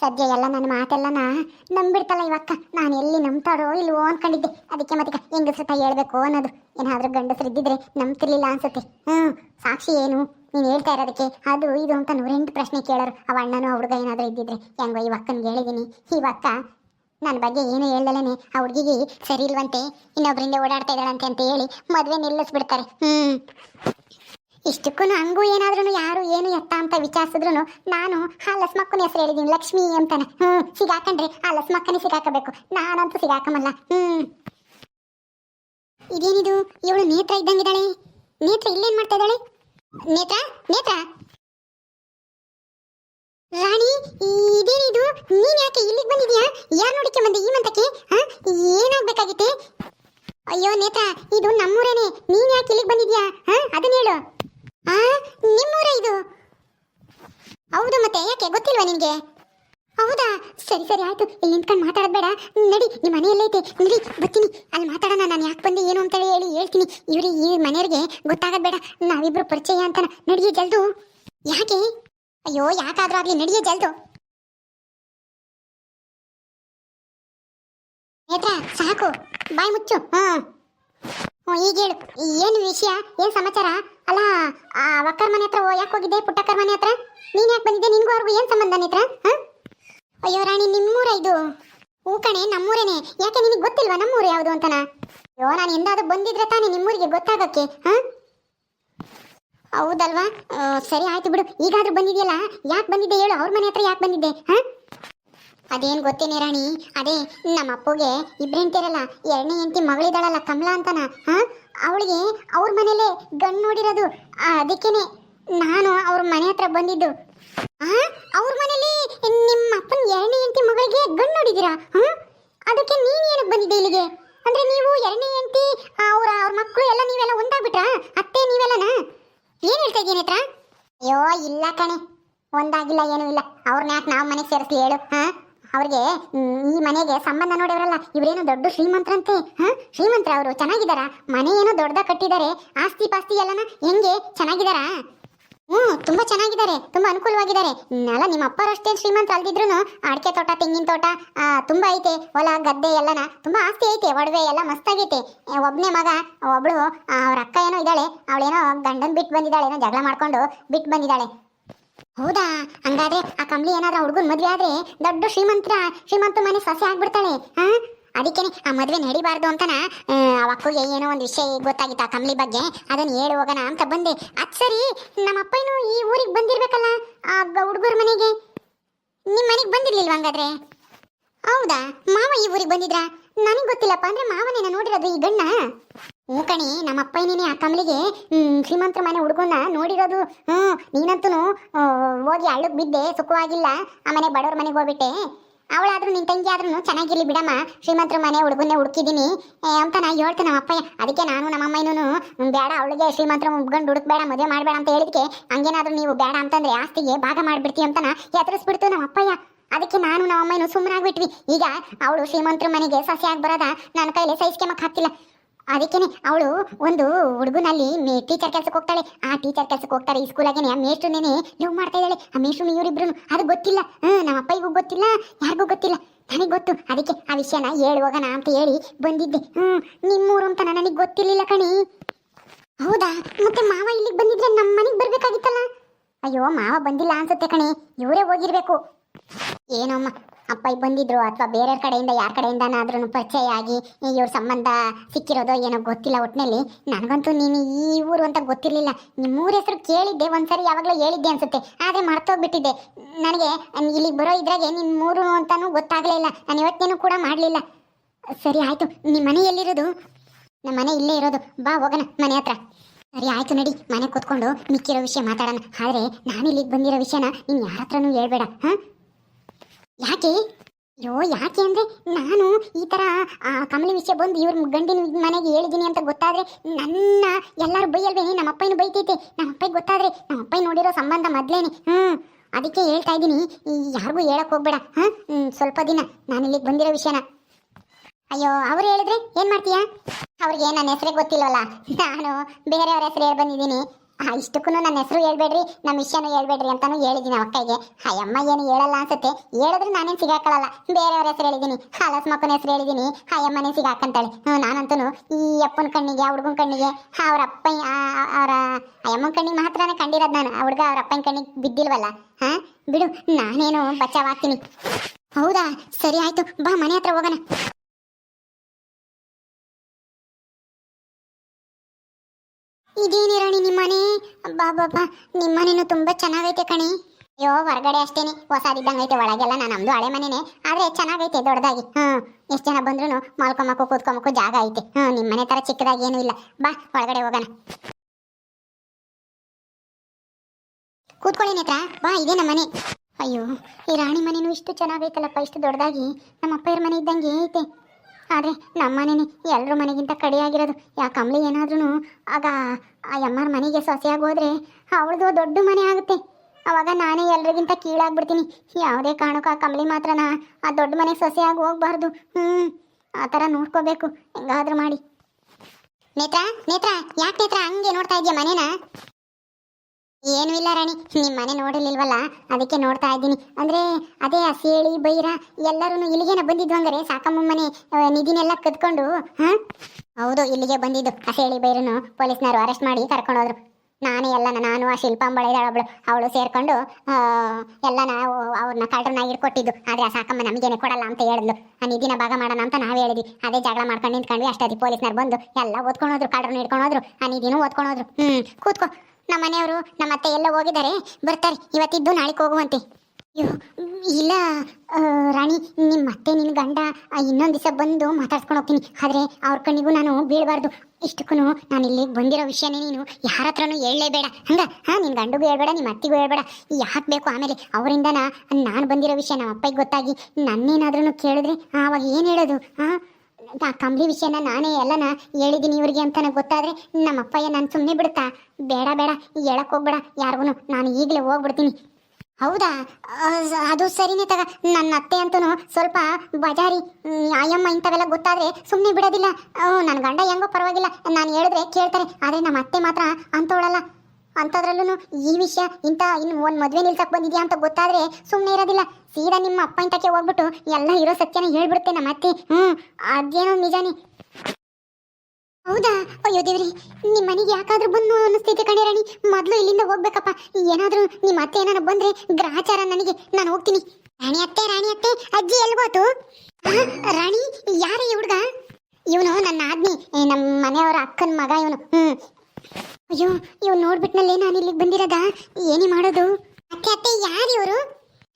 ಸದ್ಯ ಎಲ್ಲ ನನ್ನ ಮಾತೆಲ್ಲನ ನಂಬಿಡ್ತಲ್ಲ ಇವಕ್ಕ. ನಾನು ಎಲ್ಲಿ ನಂಬ್ತಾರೋ ಇಲ್ವೋ ಅನ್ಕೊಂಡಿದ್ದೆ. ಅದಕ್ಕೆ ಮತ್ತೆ ಹೆಂಗಸ್ರತ ಹೇಳ್ಬೇಕು ಅನ್ನೋದು. ಏನಾದ್ರೂ ಗಂಡಸ್ರು ಇದ್ದಿದ್ರೆ ನಂಬ್ತಿರ್ಲಿಲ್ಲ ಅನ್ಸುತ್ತೆ. ಹ್ಮ್, ಸಾಕ್ಷಿ ಏನು? ನೀನು ಹೇಳ್ತಾ ಇರೋದಕ್ಕೆ ಅದು, ಇದು ಅಂತ ನೂರೆಂಟು ಪ್ರಶ್ನೆ ಕೇಳೋರು. ಅವ ಅಣ್ಣನೂ ಹುಡುಗ ಏನಾದ್ರೂ ಇದ್ದಿದ್ರೆ ಹೆಂಗೋ ಈ ಅಕ್ಕನಿಗೆ ಹೇಳಿದೀನಿ. ಇವಕ್ಕ ನನ್ನ ಬಗ್ಗೆ ಏನು ಹೇಳ್ದಲೇನೆ ಆ ಹುಡುಗಿಗೆ ಸರಿ ಇಲ್ವಂತೆ ಇನ್ನೊಬ್ಬರಿಂದ ಓಡಾಡ್ತಾ ಇದ್ದಾಳಂತೆ ಅಂತ ಹೇಳಿ ಮದುವೆ ನಿಲ್ಲಿಸ್ಬಿಡ್ತಾರೆ. ಹ್ಮ್. ಇಷ್ಟಕ್ಕೂ ಹಂಗೂ ಏನಾದ್ರೂ ಯಾರು ಏನು ಎತ್ತ ಅಂತ ವಿಚಾರಿಸಿದ್ರು ನಾನು ಆ ಲಸ್ಮಕ್ಕನ ಹೆಸರು ಹೇಳಿದೀನಿ ಲಕ್ಷ್ಮಿ ಅಂತಾನೆ. ಹ್ಮ್, ಸಿಗಾಕಂಡ್ರೆ ಆ ಲಸ್ಮಕ್ಕನೇ ಸಿಗಾಕಬೇಕು. ನಾನಂತೂ ಸಿಗಾಕಮಲ್ಲ. ಹ್ಮ್. ಇದೇನಿದು? ಇವಳು ನೇತ್ರ ಇದ್ದಂಗಿದ್ದಾಳೆ ನೇತ್ರ ಇಲ್ಲೇನ್ ಮಾಡ್ತಾ ಇದ್ದಾಳೆ ನೇತ್ರ ನೇತ್ರ ರಾಣಿ ಇದೇನಿದು ನೀನ್ ಯಾಕೆ ಇಲ್ಲಿಗೆ ಬಂದಿದ್ಯಾ ಯಾರು ನೋಡಿಕೆ ಬಂದೆ ಈ ಮಂತಕ್ಕೆ ಹಾ ಏನಾಗ್ಬೇಕಾಗಿತ್ತೆ ಅಯ್ಯೋ ನೇತ್ರ ಇದು ನಮ್ಮೂರೇನೆ ನೀನ್ ಯಾಕೆ ಇಲ್ಲಿಗೆ ಬಂದಿದ್ಯಾ ಹಾ ಅದನ್ನ ಹೇಳು ಆ ನಿಮ್ಮೂರ ಇದು ಯಾಕೆ ಗೊತ್ತಿಲ್ವಾ ನಿನ್ಗೆ? ಹೌದಾ? ಸರಿ ಸರಿ, ಆಯ್ತು. ಇಲ್ಲಿ ನಿಂತ್ಕೊಂಡು ಮಾತಾಡೋದ್ಬೇಡ ನಡಿ ನಿಮ್ಮ ಮನೆಯಲ್ಲೈತೆ ನಡಿ, ಬರ್ತೀನಿ. ಅಲ್ಲಿ ಮಾತಾಡೋಣ, ನಾನು ಯಾಕೆ ಬಂದೆ, ಏನು ಅಂತೇಳಿ ಹೇಳಿ ಹೇಳ್ತೀನಿ. ಇವ್ರಿ ಈ ಮನೆಯವ್ರಿಗೆ ಗೊತ್ತಾಗೋದ್ಬೇಡ ನಾವಿಬ್ರು ಪರಿಚಯ ಅಂತ ನಡಿಯೇ ಜಲ್ದು. ಯಾಕೆ? ಅಯ್ಯೋ, ಯಾಕಾದ್ರೂ ಆಗಲಿ, ನಡಿಯೇ ಜಲ್ದು. ನೇತ್ರ ಸಾಕು. ಬಾಯ್ ಮುಚ್ಚು. ಹಾ ಹ್ಞೂ, ಈಗ ಹೇಳು. ಏನು ವಿಷಯ? ಏನು ಸಮಾಚಾರ? ಅಲ್ಲ, ಆ ವಕ್ಕರ್ ಮನೆ ಹತ್ರ ಯಾಕೆ ಹೋಗಿದ್ದೆ? ಪುಟ್ಟಕ್ಕರ್ ಮನೆ ಹತ್ರ? ನೀನ್ ಯಾಕೆ ಬಂದಿದ್ದೆ? ನಿನಗೂ ಅವ್ರಿಗೂ ಏನು ಸಂಬಂಧ ನಿತ್ರ ಅಯ್ಯೋ ರಾಣಿ, ನಿಮ್ಮೂರ ಇದು? ಹೂ ಕಣೆ, ನಮ್ಮೂರೇನೆ. ಯಾಕೆ ನಿನಗೆ ಗೊತ್ತಿಲ್ವಾ ನಮ್ಮೂರು ಯಾವುದು ಅಂತನ? ಅಯ್ಯೋ, ನಾನು ಎಂದಾದ್ರೂ ಬಂದಿದ್ರೆ ತಾನೇ ನಿಮ್ಮೂರಿಗೆ ಗೊತ್ತಾಗಕ್ಕೆ, ಹಾ? ಹೌದಲ್ವಾ? ಸರಿ, ಆಯ್ತು ಬಿಡು. ಈಗಾದ್ರೂ ಬಂದಿದೆಯಲ್ಲ? ಯಾಕೆ ಬಂದಿದ್ದೆ ಹೇಳು? ಅವ್ರ ಮನೆ ಹತ್ರ ಯಾಕೆ ಬಂದಿದ್ದೆ, ಹಾ? ಅದೇನ್ ಗೊತ್ತೇನೆ ರಾಣಿ ಅದೇ ನಮ್ಮ ಅಪ್ಪಗೆ ಇಬ್ರು ಹೆಂಡ್ತಿರಲ್ಲ ಎರಡನೇ ಹೆಂಡತಿ ಮಗಳಿದಾಳಲ್ಲ ಕಮಲಾ ಅಂತನ, ಹಾ? ಅವಳಿಗೆ ಅವ್ರ ಮನೇಲೆ ಗಂಡು ನೋಡಿರೋದು. ಅದಕ್ಕೇನೆ ನಾನು ಅವ್ರ ಮನೆ ಹತ್ರ ಬಂದಿದ್ದು. ಆ? ಅವ್ರ ಮನೇಲಿ ನಿಮ್ಮ ಅಪ್ಪನ ಎರಡನೇ ಹೆಂಡತಿ ಮಗಳಿಗೆ ಗಂಡು ನೋಡಿದ್ದೀರಾ? ಹಾ? ಅದಕ್ಕೆ ನೀನ್ ಏನಕ್ಕೆ ಬಂದಿದ್ದೆ ಇಲ್ಲಿಗೆ? ಅಂದ್ರೆ ನೀವು ಎರಡನೇ ಹೆಂಡತಿ ಅವ್ರ ಅವ್ರ ಮಕ್ಕಳು ಎಲ್ಲ ನೀವೆಲ್ಲ ಒಂದಾಗ್ಬಿಟ್ರಾ? ಅತ್ತೆ ನೀವೆಲ್ಲನಾ? ಏನ್ ಹೇಳ್ತಾ ಇದೀನಿ ಹತ್ರ ಅಯ್ಯೋ, ಇಲ್ಲ ಕಣೆ. ಒಂದಾಗಿಲ್ಲ, ಏನೂ ಇಲ್ಲ. ಅವ್ರನ್ನ ಯಾಕೆ ನಾವು ಮನೆಗೆ ಸೇರಿಸ್ಲಿ ಹೇಳು, ಹಾ? ಅವ್ರಿಗೆ ಈ ಮನೆಗೆ ಸಂಬಂಧ ನೋಡಿವ್ರಲ್ಲ, ಇವರೇನು ದೊಡ್ಡ ಶ್ರೀಮಂತರಂತೆ, ಹಾ? ಶ್ರೀಮಂತ್ರ ಅವರು ಚೆನ್ನಾಗಿದಾರ ಮನೆ ಏನೋ ದೊಡ್ಡದ ಕಟ್ಟಿದ್ದಾರೆ ಆಸ್ತಿ ಪಾಸ್ತಿ ಎಲ್ಲನ ಹೆಂಗೆ? ಚೆನ್ನಾಗಿದಾರಾ ಹ್ಮ್ ತುಂಬಾ ಚೆನ್ನಾಗಿದ್ದಾರೆ, ತುಂಬಾ ಅನುಕೂಲವಾಗಿದ್ದಾರೆ. ಅಲ್ಲ, ನಿಮ್ಮ ಅಪ್ಪರಷ್ಟೇ ಶ್ರೀಮಂತ ಅಲ್ದಿದ್ರು ಅಡಿಕೆ ತೋಟ, ತೆಂಗಿನ ತೋಟ ತುಂಬಾ ಐತೆ. ಹೊಲ, ಗದ್ದೆ ಎಲ್ಲನ, ತುಂಬಾ ಆಸ್ತಿ ಐತೆ, ಒಡವೆ ಎಲ್ಲ ಮಸ್ತಾಗೈತೆ. ಒಬ್ನೇ ಮಗ, ಒಬ್ಳು ಅವ್ರ ಅಕ್ಕ ಏನೋ ಇದ್ದಾಳೆ, ಅವಳೇನೋ ಗಂಡನ್ ಬಿಟ್ಟು ಬಂದಿದ್ದಾಳೆ, ಏನೋ ಜಗಳ ಮಾಡ್ಕೊಂಡು ಬಿಟ್ಟು ಬಂದಿದ್ದಾಳೆ. ಹೌದಾ? ಹಂಗಾದ್ರೆ ಆ ಕಮ್ಲಿ ಏನಾದ್ರೂ ಹುಡುಗನ್ ಮದ್ವೆ ಆದ್ರೆ ದೊಡ್ಡ ಶ್ರೀಮಂತರ, ಶ್ರೀಮಂತ ಮನೆ ಸಸಿ ಆಗ್ಬಿಡ್ತಾಳೆ, ಹಾ? ಅದಕ್ಕೆ ಆ ಮದ್ವೆ ನಡಿಬಾರ್ದು ಅಂತನ, ಆ ಏನೋ ಒಂದು ವಿಷಯ ಗೊತ್ತಾಗಿತ್ತು ಆ ಕಂಬಳಿ ಬಗ್ಗೆ, ಅದನ್ನ ಹೇಳಿ ಹೋಗೋಣ ಅಂತ ಬಂದೆ. ಅದ್ ಸರಿ, ನಮ್ಮ ಅಪ್ಪಯ್ಯನು ಈ ಊರಿಗೆ ಬಂದಿರ್ಬೇಕಲ್ಲ, ಆ ಹುಡುಗರ ಮನೆಗೆ? ನಿಮ್ಮ ಮನೆಗೆ ಬಂದಿರ್ಲಿಲ್ವ ಹಂಗಾದ್ರೆ? ಹೌದಾ? ಮಾವ ಈ ಊರಿಗೆ ಬಂದಿದ್ರಾ? ನನಗೆ ಗೊತ್ತಿಲ್ಲಪ್ಪ, ಅಂದ್ರೆ ಮಾವನೇನ ನೋಡಿರೋದು ಈ ಗಣ್ಣ ಹ್ಞೂ ಕಣಿ, ನಮ್ಮ ನೀನೆ ಆ ಕಮಲಿಗೆ ಶ್ರೀಮಂತ್ರ ಮನೆ ಹುಡುಗನ ನೋಡಿರೋದು. ಹ್ಞೂ ನೀನಂತೂ ಹೋಗಿ ಹಳ್ಳಕ್ಕೆ ಬಿದ್ದೆ, ಸುಖವಾಗಿಲ್ಲ. ಮನೆ ಬಡವ್ರ ಮನೆಗೆ ಹೋಗ್ಬಿಟ್ಟೆ. ಅವಳಾದ್ರೂ ನಿನ್ ತಂಗಿ ಆದ್ರೂ ಚೆನ್ನಾಗಿರ್ಲಿ ಬಿಡಮ್ಮ. ಶ್ರೀಮಂತ್ರ ಮನೆ ಹುಡುಗನ್ನೇ ಹುಡುಕಿದ್ದೀನಿ. ಅಂತ ನಾ ಹೇಳ್ತೇನೆ ನಮ್ಮ ಅಪ್ಪಯ್ಯ. ಅದಕ್ಕೆ ನಾನು ನಮ್ಮ ಅಮ್ಮಯ್ಯನೂ ಬೇಡ, ಅವಳಿಗೆ ಶ್ರೀಮಂತರ ಹುಡುಕ ಹುಡುಕ್ಬೇಡ, ಮದುವೆ ಮಾಡಬೇಡ ಅಂತ ಹೇಳಿದಕ್ಕೆ ಹಂಗೇನಾದ್ರೂ ನೀವು ಬೇಡ ಅಂತಂದ್ರೆ ಆಸ್ತಿಗೆ ಭಾಗ ಮಾಡಿಬಿಡ್ತೀವಿ ಅಂತ ನಾ ಎದುರಿಸ್ಬಿಡ್ತು ನಮ್ಮ ಅಪ್ಪಯ್ಯ. ಅದಕ್ಕೆ ನಾನು ನಮ್ಮ ಅಮ್ಮನೂ ಸುಮ್ಮನಾಗ್ಬಿಟ್ವಿ ಈಗ ಅವಳು ಶ್ರೀಮಂತರ ಮನೆಗೆ ಸಸಿ ಆಗಿ ಬರೋದ ನನ್ನ ಕೈಲಿ ಸಹಿಸ್ಕೆಮಕ್ ಹಾಕ್ತಿಲ್ಲ. ಅದಕ್ಕೇನೆ ಅವಳು ಒಂದು ಹುಡುಗನಲ್ಲಿ ಮೇ ಟೀಚರ್ ಕೆಲಸಕ್ಕೆ ಹೋಗ್ತಾಳೆ. ಆ ಟೀಚರ್ ಕೆಲಸಕ್ಕೆ ಹೋಗ್ತಾರೆ. ಈ ಸ್ಕೂಲಾಗೇನೆ ಆ ಮೇಷ್ಟ್ರನ್ನೇನೆ ಲವ್ ಮಾಡ್ತಾ ಇದ್ದಾಳೆ. ಆ ಮೇಷ್ಟ್ರು ಇವರಿಬ್ರು ಅದು ಗೊತ್ತಿಲ್ಲ. ಹ್ಞೂ ನಮ್ಮ ಅಪ್ಪಗೂ ಗೊತ್ತಿಲ್ಲ. ಯಾರಿಗೂ ಗೊತ್ತಿಲ್ಲ. ನನಗೆ ಗೊತ್ತು. ಅದಕ್ಕೆ ಆ ವಿಷಯನ ಹೇಳುವಾಗ ನಾ ಅಂತ ಹೇಳಿ ಬಂದಿದ್ದೆ. ಹ್ಞೂ ನಿಮ್ಮೂರು ಅಂತ ನನಗೆ ಗೊತ್ತಿರಲಿಲ್ಲ ಕಣಿ. ಹೌದಾ? ಮತ್ತೆ ಮಾವ ಇಲ್ಲಿಗೆ ಬಂದಿದ್ರೆ ನಮ್ಮ ಮನೆಗೆ ಬರ್ಬೇಕಾಗಿತ್ತಲ್ಲ? ಅಯ್ಯೋ, ಮಾವ ಬಂದಿಲ್ಲ ಅನ್ಸುತ್ತೆ ಕಣಿ. ಇವರೇ ಹೋಗಿರ್ಬೇಕು. ಏನಮ್ಮ ಅಪ್ಪ ಬಂದಿದ್ರು ಅಥವಾ ಬೇರೆ ಕಡೆಯಿಂದ ಯಾರ ಕಡೆಯಿಂದನಾದ್ರೂ ಪರಿಚಯ ಆಗಿ ಇವ್ರ ಸಂಬಂಧ ಸಿಕ್ಕಿರೋದು ಏನೋ ಗೊತ್ತಿಲ್ಲ ಒಟ್ಟಿನಲ್ಲಿ ನನಗಂತೂ ನೀನು ಈ ಊರು ಅಂತ ಗೊತ್ತಿರಲಿಲ್ಲ. ನಿಮ್ಮೂರ ಹೆಸರು ಕೇಳಿದ್ದೆ, ಒಂದ್ಸರಿ ಯಾವಾಗಲೂ ಹೇಳಿದ್ದೆ ಅನ್ಸುತ್ತೆ. ಆದರೆ ಮರ್ತೋಗ್ಬಿಟ್ಟಿದ್ದೆ. ನನಗೆ ಇಲ್ಲಿಗೆ ಬರೋ ಇದ್ರಾಗೆ ನಿಮ್ಮೂರು ಅಂತಾನೂ ಗೊತ್ತಾಗಲೇ ಇಲ್ಲ. ನಾನು ಇವತ್ತೇನು ಕೂಡ ಮಾಡಲಿಲ್ಲ. ಸರಿ, ಆಯಿತು. ನಿಮ್ಮ ಮನೆ ಎಲ್ಲಿರೋದು? ನಮ್ಮ ಮನೆ ಇಲ್ಲೇ ಇರೋದು. ಬಾ, ಹೋಗೋಣ ಮನೆ ಹತ್ರ. ಸರಿ, ಆಯ್ತು ನಡಿ. ಮನೆ ಕೂತ್ಕೊಂಡು ಮಿಕ್ಕಿರೋ ವಿಷಯ ಮಾತಾಡೋಣ. ಆದ್ರೆ ನಾನು ಇಲ್ಲಿಗೆ ಬಂದಿರೋ ವಿಷಯನ ನೀನು ಯಾರ ಹತ್ರನೂ ಹೇಳ್ಬೇಡ, ಹಾ? ಯಾಕೆ? ಅಯ್ಯೋ ಯಾಕೆ ಅಂದ್ರೆ ನಾನು ಈ ತರ ಆ ಕಮಲಿ ವಿಷಯ ಬಂದು ಇವ್ರ ಗಂಡಿನ ಮನೆಗೆ ಹೇಳಿದೀನಿ ಅಂತ ಗೊತ್ತಾದ್ರೆ ನನ್ನ ಎಲ್ಲರೂ ಬೈಯಲ್ವೇನೆ ನಮ್ಮ ಅಪ್ಪನ ಬೈತೈತೆ. ನಮ್ಮ ಅಪ್ಪಗೆ ಗೊತ್ತಾದ್ರೆ ನಮ್ಮ ಅಪ್ಪ ನೋಡಿರೋ ಸಂಬಂಧ ಮೊದ್ಲೇನೆ. ಹ್ಮ್ ಅದಕ್ಕೆ ಹೇಳ್ತಾ ಇದ್ದೀನಿ. ಯಾರಿಗೂ ಹೇಳಕ್ ಹೋಗ್ಬೇಡ. ಹ ಹ್ಮ್, ಸ್ವಲ್ಪ ದಿನ. ನಾನು ಇಲ್ಲಿಗೆ ಬಂದಿರೋ ವಿಷಯನ. ಅಯ್ಯೋ ಅವ್ರು ಹೇಳಿದ್ರೆ ಏನ್ ಮಾಡ್ತೀಯಾ? ಅವ್ರಿಗೆ ನನ್ನ ಹೆಸರೇ ಗೊತ್ತಿಲ್ಲವಲ್ಲ ನಾನು ಬೇರೆಯವ್ರ ಹೆಸರು ಹೇಳಿ ಬಂದಿದ್ದೀನಿ. ಆ ಇಷ್ಟಕ್ಕೂ ನನ್ನ ಹೆಸರು ಹೇಳ್ಬೇಡ್ರಿ, ನಮ್ಮ ವಿಷಯನೂ ಹೇಳ್ಬೇಡ್ರಿ ಅಂತಾನು ಹೇಳಿದ್ದೀನಿ ಅಕ್ಕಗೆ ಅಮ್ಮ ಏನು ಹೇಳಲ್ಲ ಅನ್ಸುತ್ತೆ. ಹೇಳಿದ್ರೆ ನಾನೇನು ಸಿಗಾಕೊಳ್ಳಲ್ಲ ಬೇರೆಯವ್ರ ಹೆಸರು ಹೇಳಿದ್ದೀನಿ. ಹಲಸ್ ಮಕ್ಕನ ಹೆಸರು ಹೇಳಿದ್ದೀನಿ. ಆ ಅಮ್ಮನೇ ಸಿಗಾಕಂತಾಳೆ. ಹ್ಞೂ ನಾನಂತೂ ಈ ಅಪ್ಪನ ಕಣ್ಣಿಗೆ, ಆ ಹುಡುಗನ ಕಣ್ಣಿಗೆ ಅವ್ರ ಅಪ್ಪ ಅವರ ಆ ಅಮ್ಮನ ಕಣ್ಣಿಗೆ ಮಾತ್ರನೇ ಕಂಡಿರೋದು ನಾನು. ಆ ಹುಡುಗ ಅವ್ರ ಅಪ್ಪನ ಕಣ್ಣಿಗೆ ಬಿದ್ದಿಲ್ವಲ್ಲ? ಹಾ? ಬಿಡು, ನಾನೇನು ಬಚಾವಾಗ್ತೀನಿ ಹೌದಾ? ಸರಿ, ಆಯ್ತು. ಬಾ, ಮನೆ ಹತ್ರ ಹೋಗೋಣ. ಇದೇನೇ ರಾಣಿ ನಿಮ್ಮನೆ? ಬಾ ಬಾ ಬಾ ನಿಮ್ಮನೇನು ತುಂಬಾ ಚೆನ್ನಾಗೈತೆ ಕಣಿ. ಅಯ್ಯೋ, ಹೊರಗಡೆ ಅಷ್ಟೇನೆ. ಹೊಸದಿದ್ದಂಗೆ ಐತೆ ಒಳಗೆಲ್ಲ ನಾನು ನಮ್ದು ಹಳೆ ಮನೆನೇ. ಆದ್ರೆ ಚೆನ್ನಾಗೈತೆ ದೊಡ್ಡದಾಗಿ. ಹ್ಮ್ ಎಷ್ಟು ಜನ ಬಂದ್ರು ಮಲ್ಕೊಮಕ್ಕೂ, ಕೂತ್ಕೊಮಕ್ಕೂ ಜಾಗ ಐತೆ. ಹ್ಞೂ ನಿಮ್ಮ ಮನೆ ತರ ಚಿಕ್ಕದಾಗಿ ಏನೂ ಇಲ್ಲ. ಬಾ, ಒಳಗಡೆ ಹೋಗೋಣ. ಕೂತ್ಕೊಳ್ಳಿ ನೇತ್ರ. ಬಾ, ಇದೇ ನಮ್ಮನೆ ಅಯ್ಯೋ, ಈ ರಾಣಿ ಮನೆನೂ ಇಷ್ಟು ಚೆನ್ನಾಗೈತಲ್ಲಪ್ಪ, ಇಷ್ಟು ದೊಡ್ಡದಾಗಿ. ನಮ್ಮ ಇರ ಮನೆ ಇದ್ದಂಗೆ ಐತೆ. ಆದರೆ ನಮ್ಮ ಮನೇನೆ ಎಲ್ಲರ ಮನೆಗಿಂತ ಕಡೆಯಾಗಿರೋದು. ಯಾ ಕಂಬಳಿ ಏನಾದ್ರೂ ಆಗ ಆ ಎಮ್ಮರ್ ಮನೆಗೆ ಸೊಸೆಯಾಗಿ ಹೋದ್ರೆ ಅವಳದು ದೊಡ್ಡ ಮನೆ ಆಗುತ್ತೆ. ಅವಾಗ ನಾನೇ ಎಲ್ರಿಗಿಂತ ಕೀಳಾಗ್ಬಿಡ್ತೀನಿ. ಯಾವುದೇ ಕಾರಣಕ್ಕೂ ಆ ಕಮಲಿ ಮಾತ್ರನ ಆ ದೊಡ್ಡ ಮನೆಗೆ ಸೊಸೆಯಾಗಿ ಹೋಗ್ಬಾರ್ದು. ಹ್ಞೂ ಆ ಥರ ನೋಡ್ಕೋಬೇಕು. ಹೆಂಗಾದ್ರೂ ಮಾಡಿ. ನೇತ್ರ ನೇತ್ರ, ಯಾಕೆ ನೇತ್ರ ಹಂಗೆ ನೋಡ್ತಾ ಇದೆಯಾ ಮನೇನ? ಏನೂ ಇಲ್ಲ ರಾಣಿ ನಿಮ್ಮ ಮನೆ ನೋಡಿರ್ಲಿಲ್ವಲ್ಲ? ಅದಕ್ಕೆ ನೋಡ್ತಾ ಇದ್ದೀನಿ. ಅಂದ್ರೆ ಅದೇ ಆ ಸೇಳಿ, ಬೈರ ಎಲ್ಲರೂ ಇಲ್ಲಿಗೇನ ಬಂದಿದ್ದು ಅಂದರೆ ಸಾಕಮ್ಮ ಮನೆ ನಿಧಿನೆಲ್ಲ ಕದ್ಕೊಂಡು ಹೌದು, ಇಲ್ಲಿಗೆ ಬಂದಿದ್ದು ಆ ಸೇಳಿ, ಬೈರನು ಪೊಲೀಸ್ನವರು ಅರೆಸ್ಟ್ ಮಾಡಿ ಕರ್ಕೊಂಡು ಹೋದ್ರು. ನಾನೇ ಎಲ್ಲ ನಾನು ಆ ಶಿಲ್ಪಾಂಬಳ ಇದ್ದಾಳೊಬ್ಳು ಅವಳು ಸೇರ್ಕೊಂಡು ಎಲ್ಲ ನಾವು ಅವ್ರನ್ನ ಕಳ್ಳರನ್ನ ಹಿಡ್ಕೊಟ್ಟಿದ್ದು. ಆದ್ರೆ ಆ ಸಾಕಮ್ಮ ನಮಗೇನೆ ಕೊಡಲ್ಲ ಅಂತ ಹೇಳಿದ್ಲು. ಆ ನಿಧಿನ ಭಾಗ ಮಾಡೋಣ ಅಂತ ನಾವು ಹೇಳಿದ್ವಿ. ಅದೇ ಜಗಳ ಮಾಡ್ಕೊಂಡು ನಿಂತ್ಕೊಂಡ್ವಿ ಅಷ್ಟದಿ ಪೊಲೀಸ್ನವ್ರು ಬಂದು ಎಲ್ಲ ಓದ್ಕೊಂಡು ಹೋದ್ರು, ಕಳ್ಳರನ್ನ ಹಿಡ್ಕೊಂಡು ಹೋದ್ರು. ಆ ನಿಧಿನೂ ಓದ್ಕೊಂಡು ಹೋದ್ರು. ಹ್ಮ್, ಕೂತ್ಕೋ. ನಮ್ಮ ಮನೆಯವರು, ನಮ್ಮ ಅತ್ತೆ ಎಲ್ಲ ಹೋಗಿದ್ದಾರೆ. ಬರ್ತಾರೆ. ಇವತ್ತಿದ್ದು ನಾಳೆಗೆ ಹೋಗುವಂತೆ. ಅಯ್ಯೋ, ಇಲ್ಲ ರಾಣಿ, ನಿಮ್ಮ ಅತ್ತೆ ನಿನ್ನ ಗಂಡ ಇನ್ನೊಂದು ದಿವಸ ಬಂದು ಮಾತಾಡ್ಸ್ಕೊಂಡು ಹೋಗ್ತೀನಿ. ಆದರೆ ಅವ್ರ ಕಣ್ಣಿಗೂ ನಾನು ಬೀಳಬಾರ್ದು. ಇಷ್ಟಕ್ಕೂ ನಾನು ಇಲ್ಲಿಗೆ ಬಂದಿರೋ ವಿಷಯನೇ ನೀನು ಯಾರ ಹತ್ರನೂ ಹೇಳಲೇಬೇಡ. ಹಂಗ? ಹಾಂ ನಿನ್ನ ಗಂಡಿಗೂ ಹೇಳಬೇಡ ನಿಮ್ಮ ಅತ್ತಿಗೂ ಹೇಳ್ಬೇಡ. ಯಾಕೆ ಬೇಕು ಆಮೇಲೆ? ಅವರಿಂದನ ನಾನು ಬಂದಿರೋ ವಿಷಯ ನಮ್ಮ ಅಪ್ಪಗೆ ಗೊತ್ತಾಗಿ ನನ್ನೇನಾದ್ರೂ ಕೇಳಿದ್ರೆ ಆವಾಗ ಏನು ಹೇಳೋದು? ಹಾಂ ಆ ಕಂಬಳಿ ವಿಷಯನ ನಾನೇ ಎಲ್ಲನ ಹೇಳಿದ್ದೀನಿ ಇವ್ರಿಗೆ ಅಂತ ನನಗೆ ಗೊತ್ತಾದ್ರೆ ನಮ್ಮ ಅಪ್ಪಯ್ಯ ನಾನು ಸುಮ್ಮನೆ ಬಿಡ್ತಾ. ಬೇಡ ಬೇಡ, ಹೇಳಕ್ ಹೋಗ್ಬೇಡ. ಯಾರಿಗೂ ನಾನು ಈಗಲೇ ಹೋಗ್ಬಿಡ್ತೀನಿ. ಹೌದಾ? ಅದು ಸರಿನೇ ತಗ. ನನ್ನ ಅತ್ತೆ ಅಂತೂ ಸ್ವಲ್ಪ ಬಜಾರಿ, ಆಯಮ್ಮ ಇಂಥವೆಲ್ಲ ಗೊತ್ತಾದ್ರೆ ಸುಮ್ಮನೆ ಬಿಡೋದಿಲ್ಲ. ನನ್ನ ಗಂಡ ಹೆಂಗೋ ಪರವಾಗಿಲ್ಲ. ನಾನು ಹೇಳಿದ್ರೆ ಕೇಳ್ತಾರೆ. ಆದರೆ ನಮ್ಮ ಅತ್ತೆ ಮಾತ್ರ ಅಂತವಳಲ್ಲ ಅಂಥದ್ರಲ್ಲೂ ಈ ವಿಷಯ, ಇಂಥ ಇನ್ನು ಒಂದು ಮದುವೆ ನಿಲ್ಸಕ್ಕೆ ಬಂದಿದ್ಯಾ ಅಂತ ಗೊತ್ತಾದ್ರೆ ಸುಮ್ಮನೆ ಇರೋದಿಲ್ಲ. ಸೀದಾ ನಿಮ್ಮ ಅಪ್ಪ ಇಂತಕ್ಕೆ ಹೋಗ್ಬಿಟ್ಟು ಎಲ್ಲ ಇರೋ ಸತ್ಯನ ಹೇಳ್ಬಿಡುತ್ತೆ ನಮ್ಮ ಅತ್ತೆ. ಹ್ಞೂ ಅದೇನೋ ನಿಜಾನೇ. ಹೌದಾ? ಅಯ್ಯೋ ದೇವ್ರಿ ನಿಮ್ಮ ಮನೆಗೆ ಯಾಕಾದ್ರೂ ಬಂದು ಅನ್ನಿಸ್ತೈತೆ ಕಣೆ ರಾಣಿ. ಮೊದಲು ಇಲ್ಲಿಂದ ಹೋಗ್ಬೇಕಪ್ಪ. ಏನಾದರೂ ನಿಮ್ಮ ಅತ್ತೆ ಏನಾರು ಬಂದರೆ ಗ್ರಹಚಾರ ನನಗೆ. ನಾನು ಹೋಗ್ತೀನಿ. ರಾಣಿ ಅತ್ತೆ ರಾಣಿ ಅತ್ತೆ, ಅಜ್ಜಿ ಎಲ್ಗೋತು ರಾಣಿ, ಯಾರೇ ಹುಡುಗ? ಇವನು ನನ್ನ ಆದ್ನಿ ನಮ್ಮ ಮನೆಯವರ ಅಕ್ಕನ ಮಗ ಇವನು. ಹ್ಮ್. ಅಯ್ಯೋ ಇವ್ ನೋಡ್ಬಿಟ್ನಲ್ಲೇ ನಾನು ಇಲ್ಲಿಗೆ ಬಂದಿರೋದ? ಏನೇ ಮಾಡೋದು? ಅತ್ತೆ ಅತ್ತೆ, ಯಾರು ಇವರು?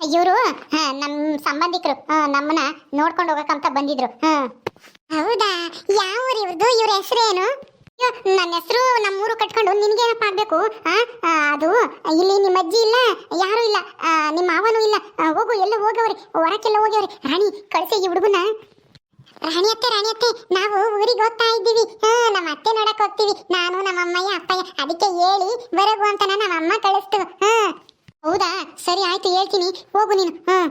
ಇವರು ನಮ್ಮ ಸಂಬಂಧಿಕರು ನಮ್ಮನ್ನ ನೋಡ್ಕೊಂಡು ಹೋಗಕ್ಕಂತ ಬಂದಿದ್ರು ಹೌದಾ? ಯಾವ ಊರು ಇವ್ರದ್ದು ಇವ್ರ ಹೆಸರೇನು? ನನ್ನ ಹೆಸರು ನಮ್ಮೂರು ಕಟ್ಕೊಂಡು ನಿನ್ಗೇನಪ್ಪ ಆಗ್ಬೇಕು ಅದು, ಇಲ್ಲಿ ನಿಮ್ಮ ಅಜ್ಜಿ ಇಲ್ಲ, ಯಾರು ಇಲ್ಲ ನಿಮ್ಮ ಮಾವನೂ ಇಲ್ಲ ಹೋಗು, ಎಲ್ಲ ಹೋಗವ್ರಿ, ಹೊರಕ್ಕೆಲ್ಲ ಹೋಗ್ಯವ್ರಿ ರಾಣಿ ಕಳಿಸಿ ಈ ಹುಡುಗನ ರಾಣಿ ಅತ್ತೆ ರಾಣಿ ಅತ್ತೆ, ನಾವು ಊರಿಗೆ ಹೋಗ್ತಾ ಇದ್ದೀವಿ. ಹಾ, ನಮ್ಮ ಅತ್ತೆ ನೋಡಕ್ ಹೋಗ್ತೀವಿ. ನಾನು, ನಮ್ಮ ಅಮ್ಮಯ್ಯ, ಅಪ್ಪಯ್ಯ, ಅದಕ್ಕೆ ಹೇಳಿ ಬರಗು ಅಂತ ನಮ್ಮ ಅಮ್ಮ ಕಳಿಸ್ತು. ಹಾ. ಹೌದಾ? ಸರಿ, ಆಯ್ತು, ಹೇಳ್ತೀನಿ. ಹೋಗು ನೀನು. ಹಾ.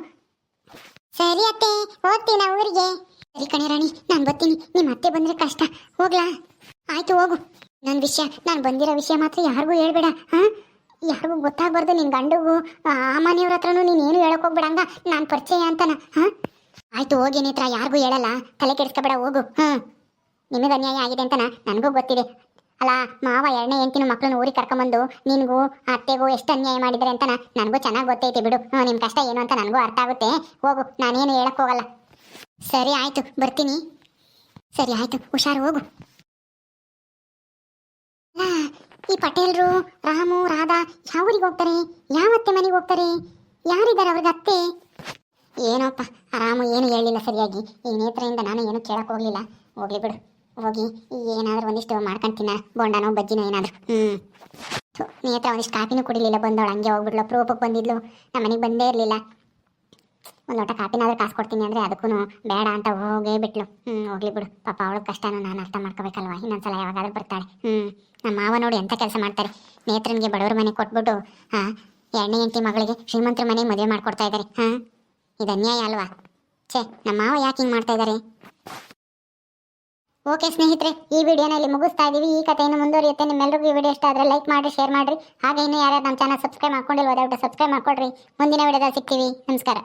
ಸರಿ ಅತ್ತೆ, ಹೋಗ್ತೀನ ಊರಿಗೆ. ಸರಿ ಕಣೆ ರಾಣಿ, ನಾನು ಬರ್ತೀನಿ. ನಿಮ್ಮ ಅತ್ತೆ ಬಂದ್ರೆ ಕಷ್ಟ. ಹೋಗ್ಲಾ? ಆಯ್ತು, ಹೋಗು. ನನ್ನ ವಿಷಯ, ನಾನು ಬಂದಿರೋ ವಿಷಯ ಮಾತ್ರ ಯಾರಿಗೂ ಹೇಳ್ಬೇಡ. ಹಾ? ಯಾರಿಗೂ ಗೊತ್ತಾಗ್ಬಾರ್ದು ನಿನ್ ಗಂಡಗೂ. ಆ ಮನೆಯವ್ರ ಹತ್ರನೂ ನೀನು ಏನು ಹೇಳಕ್ ಹೋಗ್ಬೇಡಂಗ ನಾನು ಪರಿಚಯ ಅಂತನ. ಹಾ? ಆಯ್ತು, ಹೋಗಿ ನಿತ್ರ, ಯಾರಿಗೂ ಹೇಳಲ್ಲ. ತಲೆ ಕೆಡಿಸ್ಕೊಬೇಡ, ಹೋಗು. ಹ್ಞೂ ನಿಮಗೆ ಅನ್ಯಾಯ ಆಗಿದೆ ಅಂತನ? ನನಗೂ ಗೊತ್ತಿದೆ. ಅಲ್ಲ, ಮಾವ ಎರಡನೇ ಹೆಂಡತಿನ ಮಕ್ಕಳನ್ನ ಊರಿಗೆ ಕರ್ಕೊಂಬಂದು, ನಿನಗೂ, ಅತ್ತೆಗೂ ಎಷ್ಟು ಅನ್ಯಾಯ ಮಾಡಿದ್ರೆ ಅಂತ ನನಗೂ ಚೆನ್ನಾಗಿ ಗೊತ್ತೈತಿ ಬಿಡು. ಹ್ಞೂ ನಿಮ್ಮ ಕಷ್ಟ ಏನು ಅಂತ ನನಗೂ ಅರ್ಥ ಆಗುತ್ತೆ. ಹೋಗು, ನಾನೇನು ಹೇಳಕ್ ಹೋಗಲ್ಲ. ಸರಿ, ಆಯ್ತು. ಬರ್ತೀನಿ. ಸರಿ, ಆಯ್ತು. ಹುಷಾರು ಹೋಗು. ಈ ಪಟೇಲ್ರು, ರಾಮು, ರಾಧಾ, ಯಾವ ಊರಿಗೆ ಹೋಗ್ತಾರೆ? ಯಾವತ್ತೆ ಮನೆಗೆ ಹೋಗ್ತಾರೆ? ಯಾರಿದ್ದಾರೆ ಅವ್ರಿಗೆ ಅತ್ತೆ? ಏನೋಪ್ಪ ರಾಮು ಏನು ಹೇಳಿಲ್ಲ ಸರಿಯಾಗಿ. ಈ ನೇತ್ರದಿಂದ ನಾನು ಏನು ಕೇಳಕ್ ಹೋಗ್ಲಿಲ್ಲ. ಹೋಗ್ಲಿ ಬಿಡು. ಹೋಗಿ ಏನಾದರೂ ಒಂದಿಷ್ಟು ಮಾಡ್ಕೊಂತೀನ ಬೋಂಡನೋ ಬಜ್ಜಿನೋ ಏನಾದರೂ. ಥು, ನೇತ್ರ ಒಂದಿಷ್ಟು ಕಾಫಿನೂ ಕುಡಿಲಿಲ್ಲ. ಬಂದವಳು ಹಂಗೆ ಹೋಗ್ಬಿಡ್ಲು ಪ್ರೂಪಕ್ಕೆ ಬಂದಿದ್ಲು. ನಮ್ಮ ಮನೆಗೆ ಬಂದೇ ಇರಲಿಲ್ಲ. ಒಂದು ಲೋಟ ಕಾಪಿನಾದ್ರೂ ಕಾಸು ಕೊಡ್ತೀನಿ ಅಂದರೆ ಅದಕ್ಕೂ ಬೇಡ ಅಂತ ಹೋಗೇ ಬಿಟ್ಲು. ಹ್ಞೂ ಹೋಗ್ಲಿ ಬಿಡು. ಪಾಪ ಅವಳು ಕಷ್ಟನೂ ನಾನು ಅರ್ಥ ಮಾಡ್ಕೋಬೇಕಲ್ವ? ಇನ್ನೊಂದ್ಸಲ ಯಾವಾಗಾದ್ರೂ ಬರ್ತಾಳೆ. ಹ್ಞೂ ನಮ್ಮ ಮಾವ ನೋಡಿ ಎಂಥ ಕೆಲಸ ಮಾಡ್ತಾರೆ. ನೇತ್ರನಿಗೆ ಬಡವ್ರ ಮನೆ ಕೊಟ್ಬಿಟ್ಟು ಹಾಂ ಎರಡನೇ ಎಂಟಿ ಮಗಳಿಗೆ ಶ್ರೀಮಂತರ ಮನೆಗೆ ಮದುವೆ ಮಾಡಿಕೊಡ್ತಾ ಇದ್ದಾರೆ ಹಾಂ? ಇದು ಅನ್ಯಾಯ ಅಲ್ವಾ? ಛೇ ನಮ್ಮ ಮಾವ ಯಾಕೆ ಹಿಂಗೆ ಮಾಡ್ತಾ ಇದ್ದಾರೆ ಓಕೆ ಸ್ನೇಹಿತರೆ, ಈ ವಿಡಿಯೋನ ಇಲ್ಲಿ ಮುಗಿಸ್ತಾ ಇದೀವಿ. ಈ ಕಥೆಯನ್ನು ಮುಂದುವರಿಯುತ್ತೆ. ನಿಮ್ಮೆಲ್ಲರಿಗೂ ಈ ವಿಡಿಯೋ ಇಷ್ಟ ಆದರೆ ಲೈಕ್ ಮಾಡಿ ಶೇರ್ ಮಾಡಿರಿ. ಹಾಗೆ ಇನ್ನೂ ಯಾರ್ಯಾರು ನಮ್ಮ ಚಾನಲ್ ಸಬ್ಸ್ಕ್ರೈಬ್ ಮಾಡ್ಕೊಂಡಿಲ್ವ, ದಯವಿಟ್ಟು ಸಬ್ಸ್ಕ್ರೈಬ್ ಮಾಡ್ಕೊಡ್ರಿ. ಮುಂದಿನ ವಿಡಿಯೋದಲ್ಲಿ ಸಿಗ್ತೀವಿ. ನಮಸ್ಕಾರ.